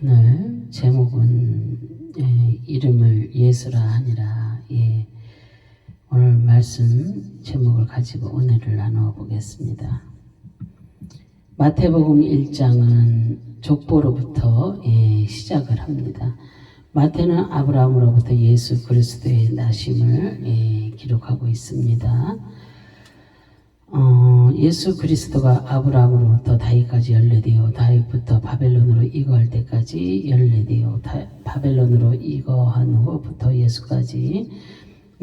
오늘 제목은 예, 이름을 예수라 하니라. 예, 오늘 말씀 제목을 가지고 은혜를 나누어 보겠습니다. 마태복음 1장은 족보로부터 예, 시작을 합니다. 마태는 아브라함으로부터 예수 그리스도의 나심을 예, 기록하고 있습니다. 어, 예수 그리스도가 아브라함으로부터 다윗까지 연례되어 다윗부터 바벨론으로 이거할 때까지 연례되어 다, 바벨론으로 이거한 후부터 예수까지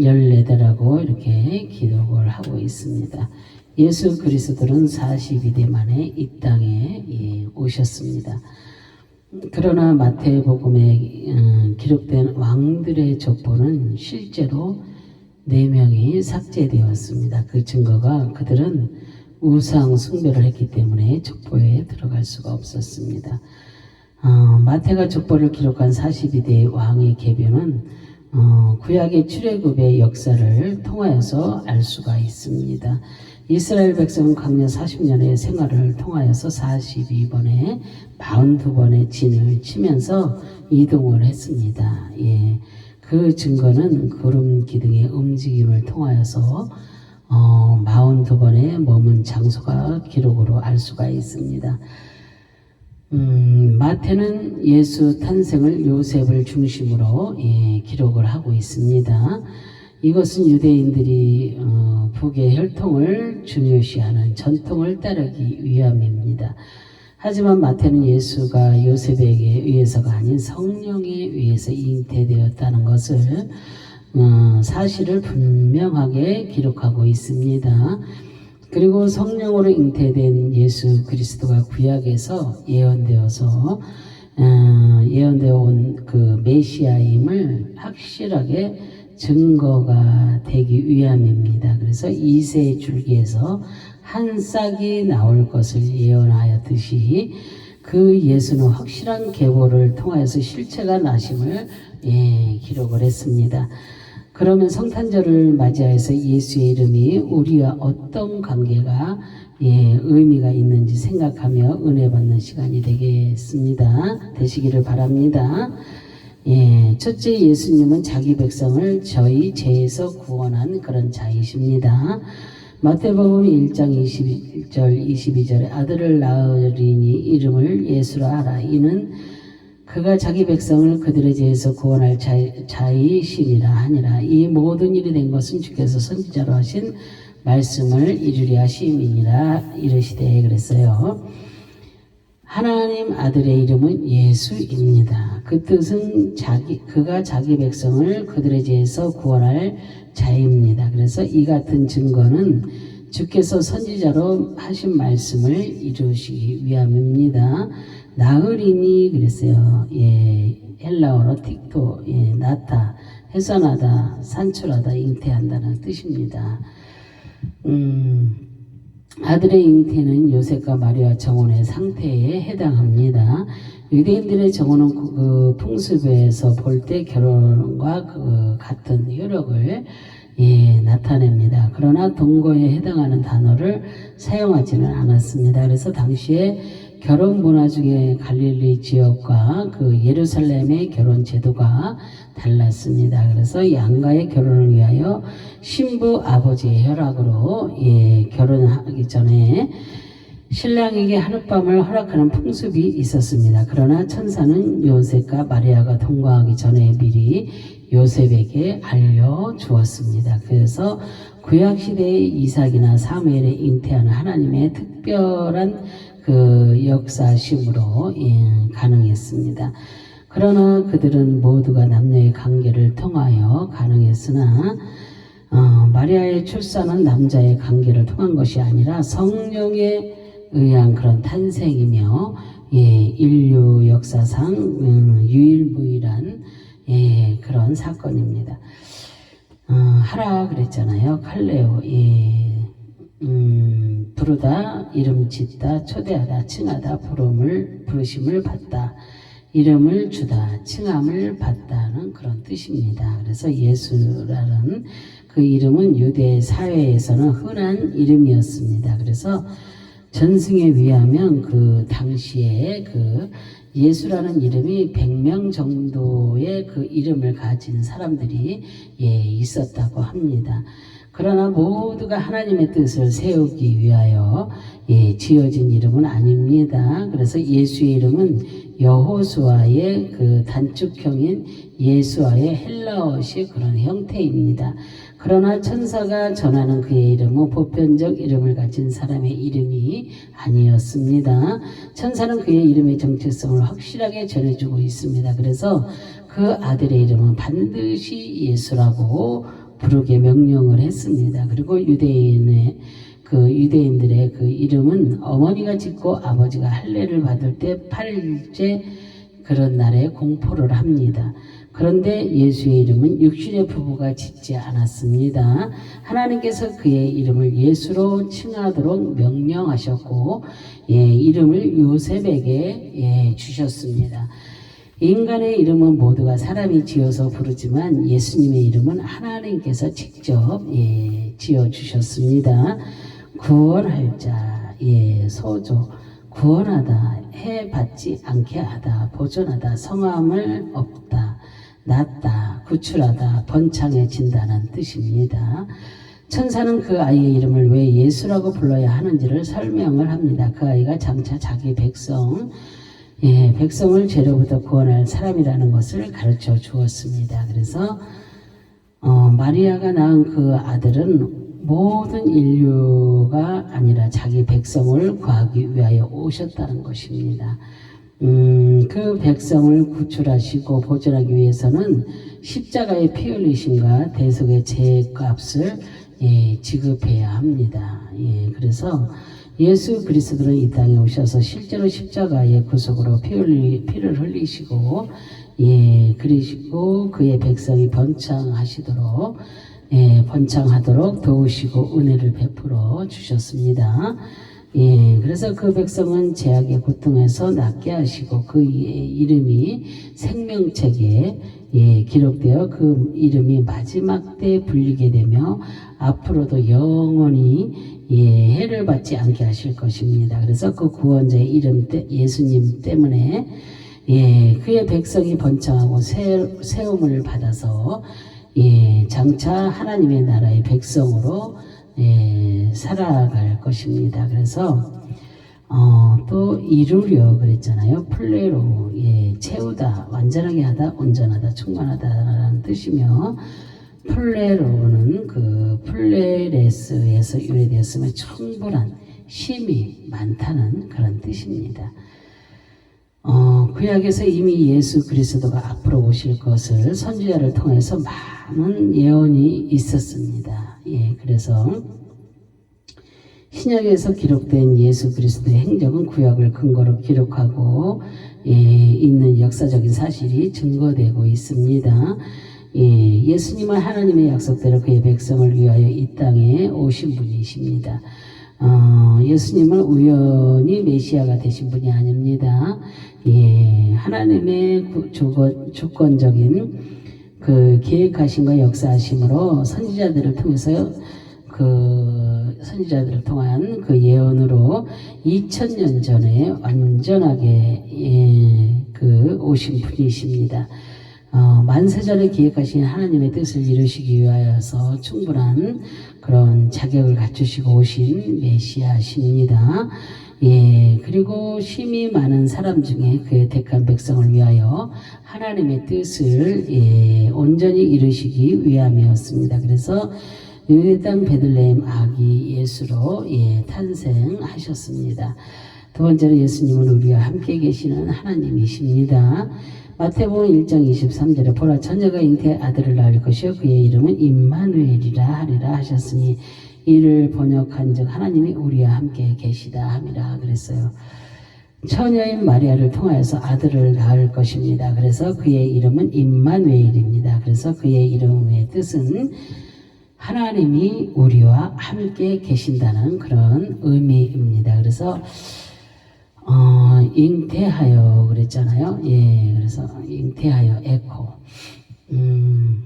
연례대라고 이렇게 기록을 하고 있습니다. 예수 그리스도는 42대 만에 이 땅에 예, 오셨습니다. 그러나 마태복음에 음, 기록된 왕들의 족보는 실제로 네 명이 삭제되었습니다. 그 증거가 그들은 우상 숭배를 했기 때문에 족보에 들어갈 수가 없었습니다. 어, 마태가 족보를 기록한 42대 왕의 개변은 어, 구약의 출애굽의 역사를 통하여서 알 수가 있습니다. 이스라엘 백성은 강년 40년의 생활을 통하여서 42번에 42번의 진을 치면서 이동을 했습니다. 예. 그 증거는 구름 기둥의 움직임을 통하여서 어, 42번의 머문 장소가 기록으로 알 수가 있습니다. 음, 마태는 예수 탄생을 요셉을 중심으로 예, 기록을 하고 있습니다. 이것은 유대인들이 어, 북의 혈통을 중요시하는 전통을 따르기 위함입니다. 하지만 마태는 예수가 요셉에게 의해서가 아닌 성령에 의해서 잉태되었다는 것을 어, 사실을 분명하게 기록하고 있습니다. 그리고 성령으로 잉태된 예수 그리스도가 구약에서 예언되어서 어, 예언되어 온 그 메시아임을 확실하게 증거가 되기 위함입니다. 그래서 이세 줄기에서 한 싹이 나올 것을 예언하였듯이 그 예수는 확실한 계보를 통하여서 실체가 나심을 예, 기록을 했습니다. 그러면 성탄절을 맞이하여서 예수의 이름이 우리와 어떤 관계가 예, 의미가 있는지 생각하며 은혜 받는 시간이 되겠습니다. 되시기를 바랍니다. 예, 첫째 예수님은 자기 백성을 저희 죄에서 구원한 그런 자이십니다. 마태복음 1장 21절 22절에 아들을 낳으리니 이름을 예수라 하라 이는 그가 자기 백성을 그들의 죄에서 구원할 자, 자이심이라 하니라 이 모든 일이 된 것은 주께서 선지자로 하신 말씀을 이루리 하심이니라 이르시되 그랬어요. 하나님 아들의 이름은 예수입니다. 그 뜻은 자기 그가 자기 백성을 그들의 죄에서 구원할 자입니다. 그래서 이 같은 증거는 주께서 선지자로 하신 말씀을 이루시기 위함입니다. 나으리니 그랬어요. 예, 헬라어로 틱토, 예, 나타, 해산하다, 산출하다, 잉태한다는 뜻입니다. 음, 아들의 잉태는 요셉과 마리아 정원의 상태에 해당합니다. 유대인들의 정원은 그, 그 풍습에서 볼 때 결혼과 그 같은 효력을 예, 나타냅니다. 그러나 동거에 해당하는 단어를 사용하지는 않았습니다. 그래서 당시에 결혼 문화 중에 갈릴리 지역과 그 예루살렘의 결혼 제도가 달랐습니다. 그래서 양가의 결혼을 위하여 신부 아버지의 허락으로 예, 결혼하기 전에 신랑에게 하룻밤을 허락하는 풍습이 있었습니다. 그러나 천사는 요셉과 마리아가 동거하기 전에 미리 요셉에게 알려주었습니다. 그래서 구약시대의 이삭이나 사무엘에 잉태하는 하나님의 특별한 그 역사심으로 예, 가능했습니다. 그러나 그들은 모두가 남녀의 관계를 통하여 가능했으나 어, 마리아의 출산은 남자의 관계를 통한 것이 아니라 성령에 의한 그런 탄생이며 예, 인류 역사상 음, 유일무이한 예, 그런 사건입니다. 어, 하라 그랬잖아요. 칼레오. 예, 음, 부르다, 이름 짓다, 초대하다, 칭하다, 부름을, 부르심을 받다, 이름을 주다, 칭함을 받다는 그런 뜻입니다. 그래서 예수라는 그 이름은 유대 사회에서는 흔한 이름이었습니다. 그래서 전승에 의하면 그 당시에 그 예수라는 이름이 100명 정도의 그 이름을 가진 사람들이 예, 있었다고 합니다. 그러나 모두가 하나님의 뜻을 세우기 위하여 예, 지어진 이름은 아닙니다. 그래서 예수의 이름은 여호수아의 그 단축형인 예수아의 헬라어식 그런 형태입니다. 그러나 천사가 전하는 그의 이름은 보편적 이름을 가진 사람의 이름이 아니었습니다. 천사는 그의 이름의 정체성을 확실하게 전해주고 있습니다. 그래서 그 아들의 이름은 반드시 예수라고 부르게 명령을 했습니다. 그리고 유대인의 그 유대인들의 그 이름은 어머니가 짓고 아버지가 할례를 받을 때 8일째 그런 날에 공포를 합니다. 그런데 예수의 이름은 육신의 부부가 짓지 않았습니다. 하나님께서 그의 이름을 예수로 칭하도록 명령하셨고, 예, 이름을 요셉에게 예, 주셨습니다. 인간의 이름은 모두가 사람이 지어서 부르지만 예수님의 이름은 하나님께서 직접 예, 지어 주셨습니다. 구원할 자, 예, 소조, 구원하다, 해 받지 않게 하다, 보존하다, 성함을 없다, 낫다, 구출하다, 번창해진다는 뜻입니다. 천사는 그 아이의 이름을 왜 예수라고 불러야 하는지를 설명을 합니다. 그 아이가 장차 자기 백성, 예, 백성을 죄로부터 구원할 사람이라는 것을 가르쳐 주었습니다. 그래서 어, 마리아가 낳은 그 아들은 모든 인류가 아니라 자기 백성을 구하기 위하여 오셨다는 것입니다. 음, 그 백성을 구출하시고 보존하기 위해서는 십자가의 피 흘리심과 대속의 죄값을 예, 지급해야 합니다. 예, 그래서 예수 그리스도는 이 땅에 오셔서 실제로 십자가의 구속으로 피 흘리, 피를 흘리시고 예, 그리시고 그의 백성이 번창하시도록 예, 번창하도록 도우시고 은혜를 베풀어 주셨습니다. 예, 그래서 그 백성은 제약의 고통에서 낫게 하시고 그의 이름이 생명책에 예, 기록되어 그 이름이 마지막 때 불리게 되며 앞으로도 영원히 예, 해를 받지 않게 하실 것입니다. 그래서 그 구원자의 이름 때 예수님 때문에 예, 그의 백성이 번창하고 세, 세움을 받아서 예, 장차 하나님의 나라의 백성으로 예, 살아갈 것입니다. 그래서 어, 또 이루려 그랬잖아요. 플레로 예, 채우다, 완전하게 하다, 온전하다, 충만하다라는 뜻이며 플레로는 그 플레레스에서 유래되었으면 충분한 심이 많다는 그런 뜻입니다. 어, 구약에서 이미 예수 그리스도가 앞으로 오실 것을 선지자를 통해서 많은 예언이 있었습니다. 예, 그래서 신약에서 기록된 예수 그리스도의 행적은 구약을 근거로 기록하고 예, 있는 역사적인 사실이 증거되고 있습니다. 예, 예수님은 하나님의 약속대로 그의 백성을 위하여 이 땅에 오신 분이십니다. 어, 예수님은 우연히 메시아가 되신 분이 아닙니다. 예, 하나님의 주권적인 그 계획하심과 역사하심으로 선지자들을 통해서 그 선지자들을 통한 그 예언으로 2000년 전에 완전하게 예, 그 오신 분이십니다. 어, 만세전에 기획하신 하나님의 뜻을 이루시기 위하여서 충분한 그런 자격을 갖추시고 오신 메시아십니다. 예, 그리고 심이 많은 사람 중에 그의 택한 백성을 위하여 하나님의 뜻을 예, 온전히 이루시기 위함이었습니다. 그래서 유대 땅 베들레헴 아기 예수로 예, 탄생하셨습니다. 두 번째로 예수님은 우리와 함께 계시는 하나님이십니다. 마태복음 1장 23절에 보라 처녀가 잉태 아들을 낳을 것이요 그의 이름은 임마누엘이라 하리라 하셨으니 이를 번역한즉 하나님이 우리와 함께 계시다 함이라 그랬어요. 처녀인 마리아를 통하여서 아들을 낳을 것입니다. 그래서 그의 이름은 임마누엘입니다. 그래서 그의 이름의 뜻은 하나님이 우리와 함께 계신다는 그런 의미입니다. 그래서 어, 잉태하여 그랬잖아요. 예, 그래서 잉태하여 에코. 음,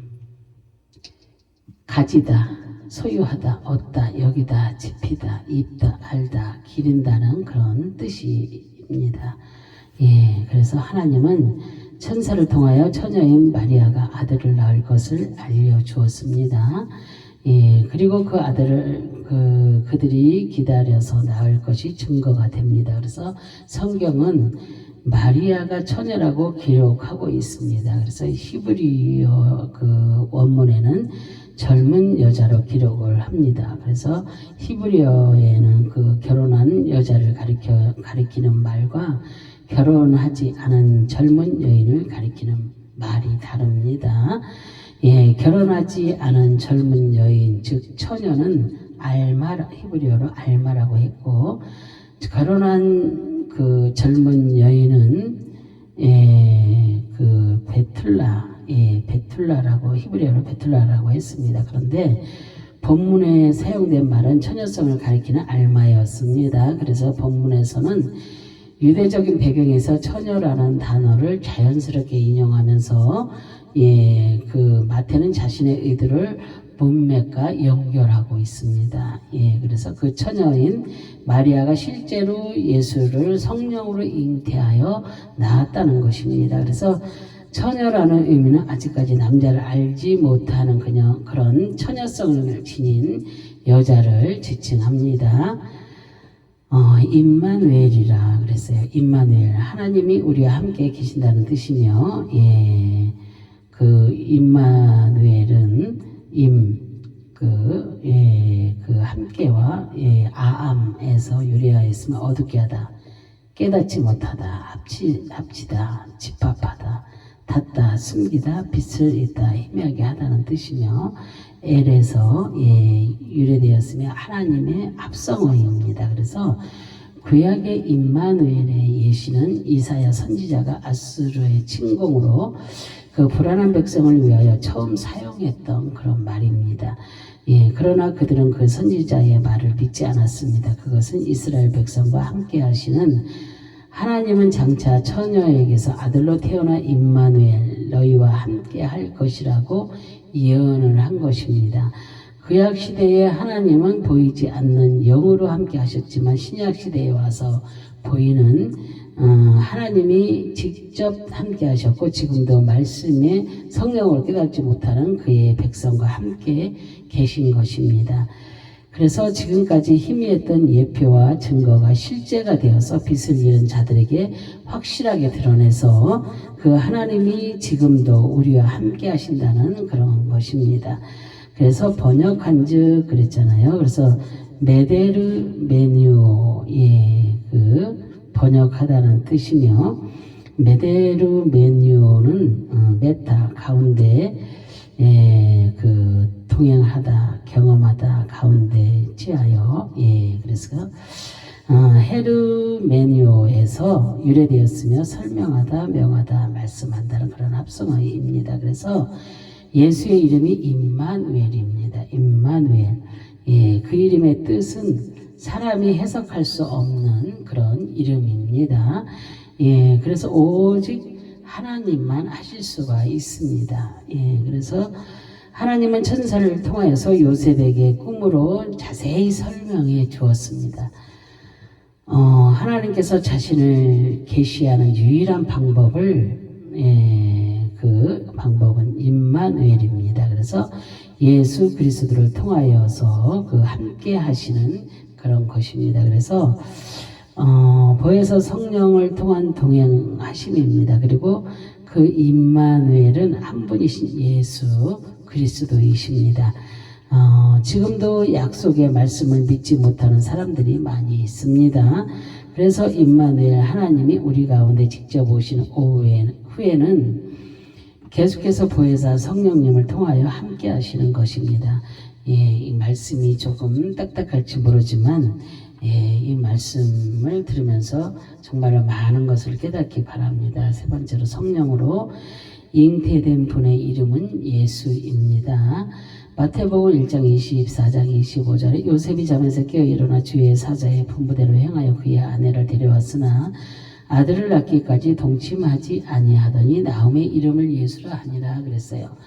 가지다, 소유하다, 얻다, 여기다, 집히다, 입다, 알다, 기린다는 그런 뜻입니다. 예, 그래서 하나님은 천사를 통하여 처녀인 마리아가 아들을 낳을 것을 알려주었습니다. 예, 그리고 그 아들을 그 그들이 기다려서 낳을 것이 증거가 됩니다. 그래서 성경은 마리아가 처녀라고 기록하고 있습니다. 그래서 히브리어 그 원문에는 젊은 여자로 기록을 합니다. 그래서 히브리어에는 그 결혼한 여자를 가리켜 가리키는 말과 결혼하지 않은 젊은 여인을 가리키는 말이 다릅니다. 예, 결혼하지 않은 젊은 여인, 즉 처녀는 알마 히브리어로 알마라고 했고 결혼한 그 젊은 여인은 예, 그 베툴라, 예, 베툴라라고 히브리어로 베툴라라고 했습니다. 그런데 본문에 사용된 말은 처녀성을 가리키는 알마였습니다. 그래서 본문에서는 유대적인 배경에서 처녀라는 단어를 자연스럽게 인용하면서 예, 그 마태는 자신의 의도를 문맥과 연결하고 있습니다. 예, 그래서 그 처녀인 마리아가 실제로 예수를 성령으로 잉태하여 낳았다는 것입니다. 그래서 처녀라는 의미는 아직까지 남자를 알지 못하는 그녀, 그런 처녀성을 지닌 여자를 지칭합니다. 어, 임마누엘이라 그랬어요. 임마누엘. 하나님이 우리와 함께 계신다는 뜻이며, 예, 그 임마누엘은 임, 그, 예, 그 함께와, 예, 아암에서 유래하였으면 어둡게 하다, 깨닫지 못하다, 합치, 합치다, 집합하다, 닫다, 숨기다, 빛을 잇다, 희미하게 하다는 뜻이며, 엘에서 예, 유래되었으며 하나님의 합성어입니다. 그래서 구약의 임마누엘의 예시는 이사야 선지자가 아수르의 침공으로 그 불안한 백성을 위하여 처음 사용했던 그런 말입니다. 예, 그러나 그들은 그 선지자의 말을 믿지 않았습니다. 그것은 이스라엘 백성과 함께 하시는 하나님은 장차 처녀에게서 아들로 태어나 임마누엘 너희와 함께 할 것이라고 예언을 한 것입니다. 구약 시대에 하나님은 보이지 않는 영으로 함께 하셨지만 신약 시대에 와서 보이는 어, 하나님이 직접 함께 하셨고 지금도 말씀에 성령을 깨닫지 못하는 그의 백성과 함께 계신 것입니다. 그래서 지금까지 희미했던 예표와 증거가 실제가 되어서 빛을 잃은 자들에게 확실하게 드러내서 그 하나님이 지금도 우리와 함께 하신다는 그런 것입니다. 그래서 번역한 즉 그랬잖아요. 그래서 메데르 메뉴 예그 번역하다는 뜻이며 메데르 메뉴는 어, 메타 가운데 예, 그 통행하다, 경험하다 가운데 지하여 예, 그래서 어, 헤르메니오에서 유래되었으며 설명하다, 명하다, 말씀한다는 그런 합성어입니다. 그래서 예수의 이름이 임마누엘입니다. 임마누엘. 예, 그 이름의 뜻은 사람이 해석할 수 없는 그런 이름입니다. 예, 그래서 오직 하나님만 하실 수가 있습니다. 예, 그래서 하나님은 천사를 통하여서 요셉에게 꿈으로 자세히 설명해 주었습니다. 어, 하나님께서 자신을 계시하는 유일한 방법을 예, 그 방법은 임마누엘입니다. 그래서 예수 그리스도를 통하여서 그 함께 하시는 그런 것입니다. 그래서 어, 보혜서 성령을 통한 동행하심입니다. 그리고 그 임마누엘은 한 분이신 예수 그리스도이십니다. 어, 지금도 약속의 말씀을 믿지 못하는 사람들이 많이 있습니다. 그래서 임마누엘 하나님이 우리 가운데 직접 오시는 후에는 계속해서 보혜사 성령님을 통하여 함께 하시는 것입니다. 예, 이 말씀이 조금 딱딱할지 모르지만 예, 이 말씀을 들으면서 정말 많은 것을 깨닫기 바랍니다. 세 번째로 성령으로 잉태된 분의 이름은 예수입니다. 마태복음 1장 24장 25절에 요셉이 잠에서 깨어 일어나 주의 사자의 분부대로 행하여 그의 아내를 데려왔으나 아들을 낳기까지 동침하지 아니하더니 나음의 이름을 예수라 하니라 그랬어요.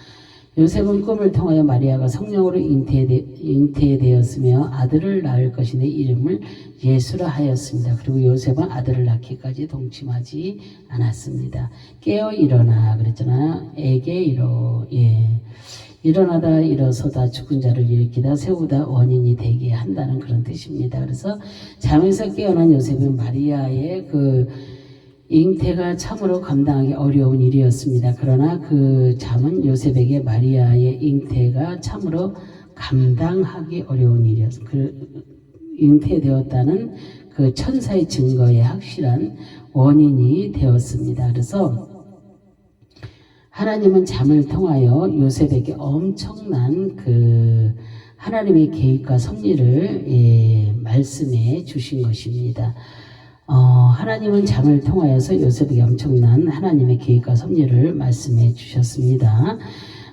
요셉은 꿈을 통하여 마리아가 성령으로 잉태되, 잉태되 었으며 아들을 낳을 것이니 이름을 예수라 하였습니다. 그리고 요셉은 아들을 낳기까지 동침하지 않았습니다. 깨어 일어나 그랬잖아요. 에게 일어 예. 일어나다 일어서다 죽은 자를 일으키다 세우다 원인이 되게 한다는 그런 뜻입니다. 그래서 잠에서 깨어난 요셉은 마리아의 그 잉태가 참으로 감당하기 어려운 일이었습니다. 그러나 그 잠은 요셉에게 마리아의 잉태가 참으로 감당하기 어려운 일이었습니다. 그 잉태되었다는 그 천사의 증거에 확실한 원인이 되었습니다. 그래서 하나님은 잠을 통하여 요셉에게 엄청난 그 하나님의 계획과 섭리를 예, 말씀해 주신 것입니다. 어, 하나님은 잠을 통하여서 요셉에게 엄청난 하나님의 계획과 섭리를 말씀해 주셨습니다.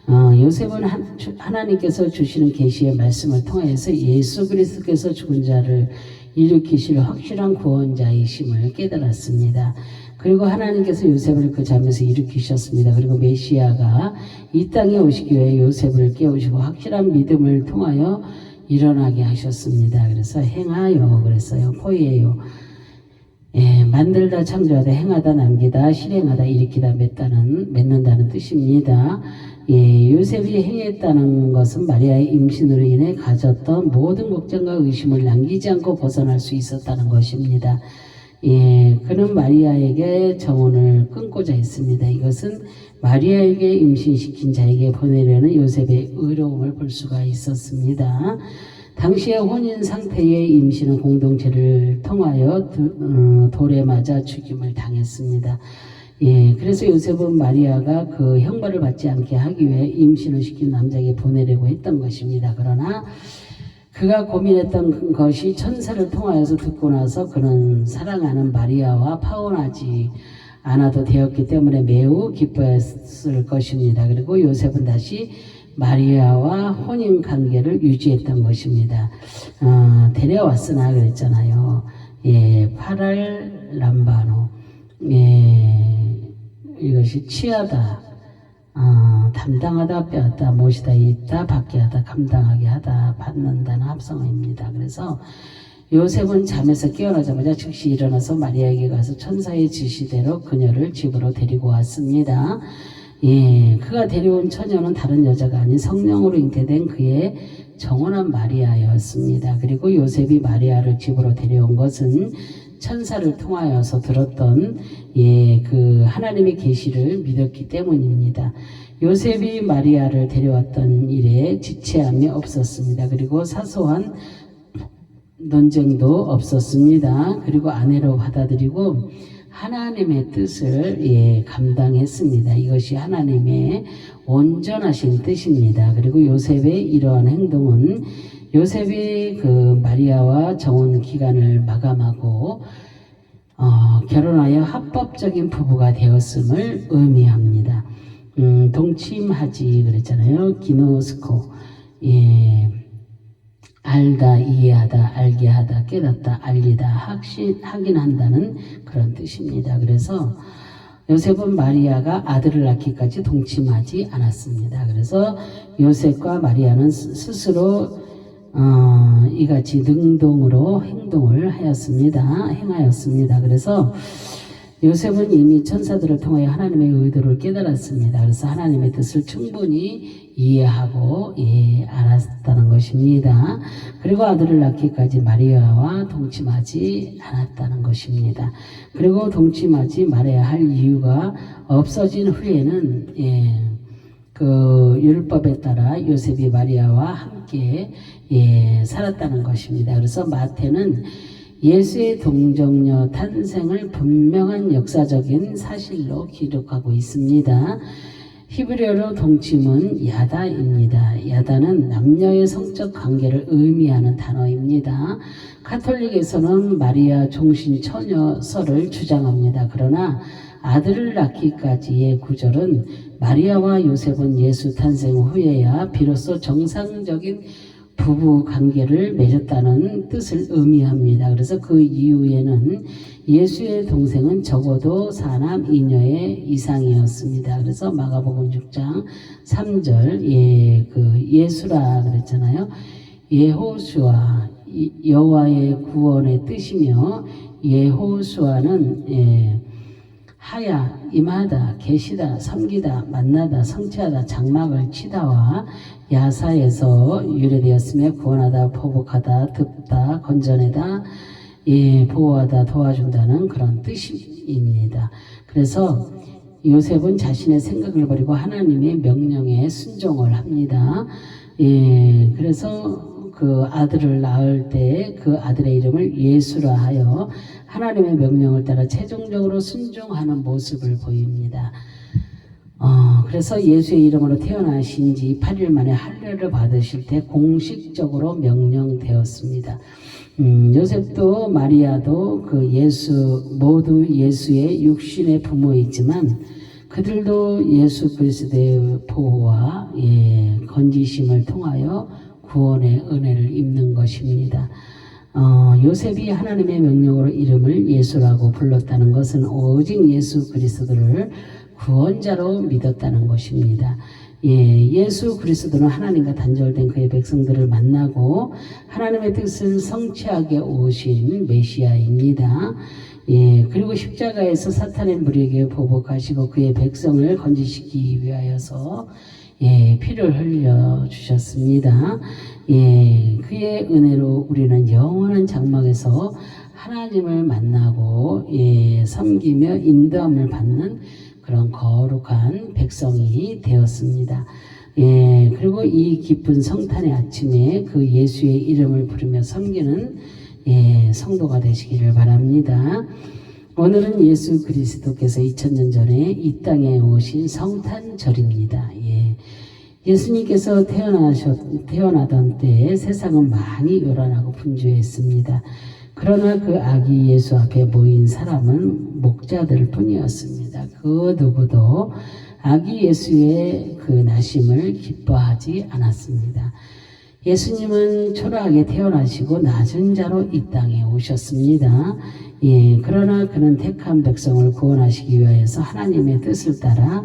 어, 요셉은 한- 주- 하나님께서 주시는 계시의 말씀을 통하여서 예수 그리스도께서 죽은 자를 일으키실 확실한 구원자이심을 깨달았습니다. 그리고 하나님께서 요셉을 그 잠에서 일으키셨습니다. 그리고 메시아가 이 땅에 오시기 위해 요셉을 깨우시고 확실한 믿음을 통하여 일어나게 하셨습니다. 그래서 행하여 그랬어요. 포이에요. 예, 만들다 창조하다 행하다 남기다 실행하다 일으키다 맺다는 맺는다는 뜻입니다. 예, 요셉이 행했다는 것은 마리아의 임신으로 인해 가졌던 모든 걱정과 의심을 남기지 않고 벗어날 수 있었다는 것입니다. 예, 그는 마리아에게 정원을 끊고자 했습니다. 이것은 마리아에게 임신시킨 자에게 보내려는 요셉의 의로움을 볼 수가 있었습니다. 당시의 혼인 상태의 임신은 공동체를 통하여 두- 어, 돌에 맞아 죽임을 당했습니다. 예, 그래서 요셉은 마리아가 그 형벌을 받지 않게 하기 위해 임신을 시킨 남자에게 보내려고 했던 것입니다. 그러나 그가 고민했던 것이 천사를 통하여서 듣고 나서 그는 사랑하는 마리아와 파혼하지 않아도 되었기 때문에 매우 기뻐했을 것입니다. 그리고 요셉은 다시 마리아와 혼인 관계를 유지했던 것입니다. 어, 데려왔으나 그랬잖아요. 예, 파랄 람바노. 예, 이것이 취하다. 어, 담당하다 빼었다 모시다 있다 받게 하다 감당하게 하다 받는다는 합성어입니다. 그래서 요셉은 잠에서 깨어나자마자 즉시 일어나서 마리아에게 가서 천사의 지시대로 그녀를 집으로 데리고 왔습니다. 예, 그가 데려온 처녀는 다른 여자가 아닌 성령으로 잉태된 그의 정원한 마리아였습니다. 그리고 요셉이 마리아를 집으로 데려온 것은 천사를 통하여서 들었던 예, 그 하나님의 계시를 믿었기 때문입니다. 요셉이 마리아를 데려왔던 일에 지체함이 없었습니다. 그리고 사소한 논쟁도 없었습니다. 그리고 아내로 받아들이고 하나님의 뜻을 예, 감당했습니다. 이것이 하나님의 온전하신 뜻입니다. 그리고 요셉의 이러한 행동은 요셉이 그 마리아와 정혼 기간을 마감하고 어, 결혼하여 합법적인 부부가 되었음을 의미합니다. 음, 동침하지 그랬잖아요. 기노스코. 예. 알다, 이해하다, 알게 하다, 깨닫다, 알리다, 확신, 확인한다는 그런 뜻입니다. 그래서 요셉은 마리아가 아들을 낳기까지 동침하지 않았습니다. 그래서 요셉과 마리아는 스- 스스로 어, 이같이 능동으로 행동을 하였습니다. 행하였습니다. 그래서 요셉은 이미 천사들을 통하여 하나님의 의도를 깨달았습니다. 그래서 하나님의 뜻을 충분히 이해하고 예, 알았다는 것입니다. 그리고 아들을 낳기까지 마리아와 동침하지 않았다는 것입니다. 그리고 동침하지 말아야 할 이유가 없어진 후에는 예, 그 율법에 따라 요셉이 마리아와 함께 예, 살았다는 것입니다. 그래서 마태는 예수의 동정녀 탄생을 분명한 역사적인 사실로 기록하고 있습니다. 히브리어로 동침은 야다입니다. 야다는 남녀의 성적 관계를 의미하는 단어입니다. 카톨릭에서는 마리아 종신 처녀설을 주장합니다. 그러나 아들을 낳기까지의 구절은 마리아와 요셉은 예수 탄생 후에야 비로소 정상적인 부부 관계를 맺었다는 뜻을 의미합니다. 그래서 그 이후에는 예수의 동생은 적어도 사남 이녀의 이상이었습니다. 그래서 마가복음 6장 3절 예, 그 예수라 그랬잖아요. 예호수아 이- 여호와의 구원의 뜻이며 예호수아는 예, 하야 임하다 계시다 섬기다 만나다 성취하다 장막을 치다와 야사에서 유래되었으며 구원하다 보복하다 듭다 건져내다 예, 보호하다 도와준다는 그런 뜻입니다. 그래서 요셉은 자신의 생각을 버리고 하나님의 명령에 순종을 합니다. 예, 그래서 그 아들을 낳을 때 그 아들의 이름을 예수라 하여 하나님의 명령을 따라 최종적으로 순종하는 모습을 보입니다. 어, 그래서 예수의 이름으로 태어나신 지 8일 만에 할례를 받으실 때 공식적으로 명령되었습니다. 음, 요셉도 마리아도 그 예수 모두 예수의 육신의 부모이지만 그들도 예수 그리스도의 보호와 예, 건지심을 통하여 구원의 은혜를 입는 것입니다. 어, 요셉이 하나님의 명령으로 이름을 예수라고 불렀다는 것은 오직 예수 그리스도를 구원자로 믿었다는 것입니다. 예, 예수 그리스도는 하나님과 단절된 그의 백성들을 만나고 하나님의 뜻을 성취하게 오신 메시아입니다. 예, 그리고 십자가에서 사탄의 무리에게 보복하시고 그의 백성을 건지시키기 위하여서 예, 피를 흘려 주셨습니다. 예, 그의 은혜로 우리는 영원한 장막에서 하나님을 만나고 예, 섬기며 인도함을 받는 그런 거룩한 백성이 되었습니다. 예, 그리고 이 기쁜 성탄의 아침에 그 예수의 이름을 부르며 섬기는 예, 성도가 되시기를 바랍니다. 오늘은 예수 그리스도께서 2000년 전에 이 땅에 오신 성탄절입니다. 예. 예수님께서 태어나셨, 태어나던 때에 세상은 많이 요란하고 분주했습니다. 그러나 그 아기 예수 앞에 모인 사람은 목자들 뿐이었습니다. 그 누구도 아기 예수의 그 나심을 기뻐하지 않았습니다. 예수님은 초라하게 태어나시고 낮은 자로 이 땅에 오셨습니다. 예, 그러나 그는 택한 백성을 구원하시기 위하여서 하나님의 뜻을 따라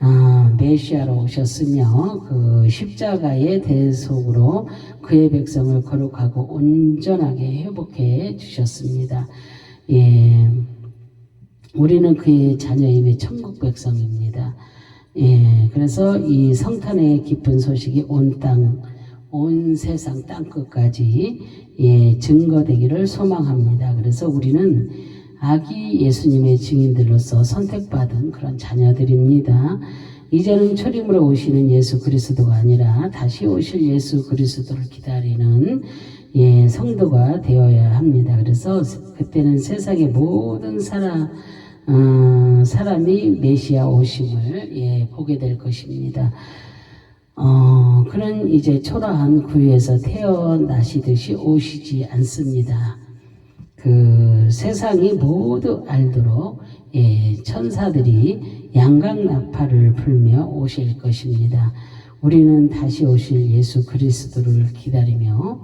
아, 메시아로 오셨으며 그 십자가의 대속으로 그의 백성을 거룩하고 온전하게 회복해 주셨습니다. 예, 우리는 그의 자녀임의 천국 백성입니다. 예, 그래서 이 성탄의 기쁜 소식이 온 땅, 온 세상 땅 끝까지 예, 증거되기를 소망합니다. 그래서 우리는 아기 예수님의 증인들로서 선택받은 그런 자녀들입니다. 이제는 초림으로 오시는 예수 그리스도가 아니라 다시 오실 예수 그리스도를 기다리는 예, 성도가 되어야 합니다. 그래서 그때는 세상의 모든 사람 어, 사람이 메시아 오심을 예, 보게 될 것입니다. 어, 그는 이제 초라한 구유에서 태어나시듯이 오시지 않습니다. 그 세상이 모두 알도록 예, 천사들이 양각 나팔을 불며 오실 것입니다. 우리는 다시 오실 예수 그리스도를 기다리며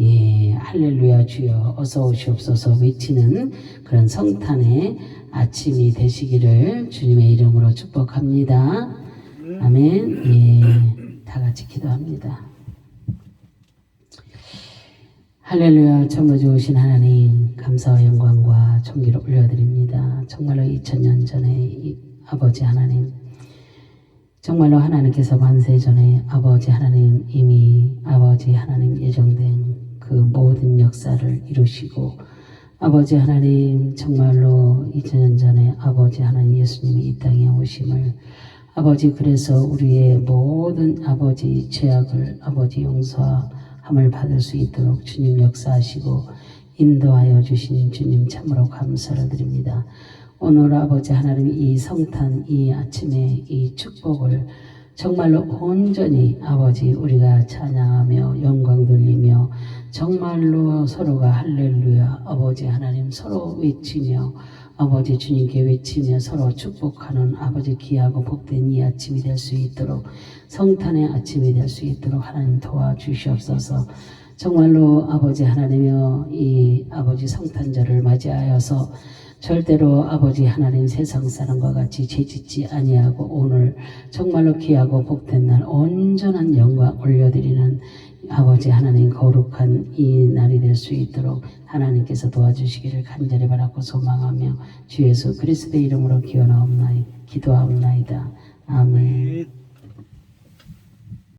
예, 할렐루야 주여 어서 오시옵소서 외치는 그런 성탄의 아침이 되시기를 주님의 이름으로 축복합니다. 아멘. 예, 다 같이 기도합니다. 할렐루야 참으 좋으신 하나님 감사와 영광과 존귀를 올려드립니다. 정말로 2000년 전에 이 아버지 하나님 정말로 하나님께서 반세 전에 아버지 하나님 이미 아버지 하나님 예정된 그 모든 역사를 이루시고 아버지 하나님 정말로 2000년 전에 아버지 하나님 예수님이 이 땅에 오심을 아버지 그래서 우리의 모든 아버지 죄악을 아버지 용서함을 받을 수 있도록 주님 역사하시고 인도하여 주신 주님 참으로 감사를 드립니다. 오늘 아버지 하나님 이 성탄 이 아침에 이 축복을 정말로 온전히 아버지 우리가 찬양하며 영광 돌리며 정말로 서로가 할렐루야 아버지 하나님 서로 외치며 아버지 주님께 외치며 서로 축복하는 아버지 귀하고 복된 이 아침이 될 수 있도록 성탄의 아침이 될 수 있도록 하나님 도와주시옵소서. 정말로 아버지 하나님여 이 아버지 성탄절을 맞이하여서 절대로 아버지 하나님 세상 사람과 같이 죄짓지 아니하고 오늘 정말로 귀하고 복된 날 온전한 영광 올려드리는 아버지 하나님 거룩한 이 날이 될 수 있도록 하나님께서 도와주시기를 간절히 바라고 소망하며 주 예수 그리스도의 이름으로 기원하옵나이 기도하옵나이다.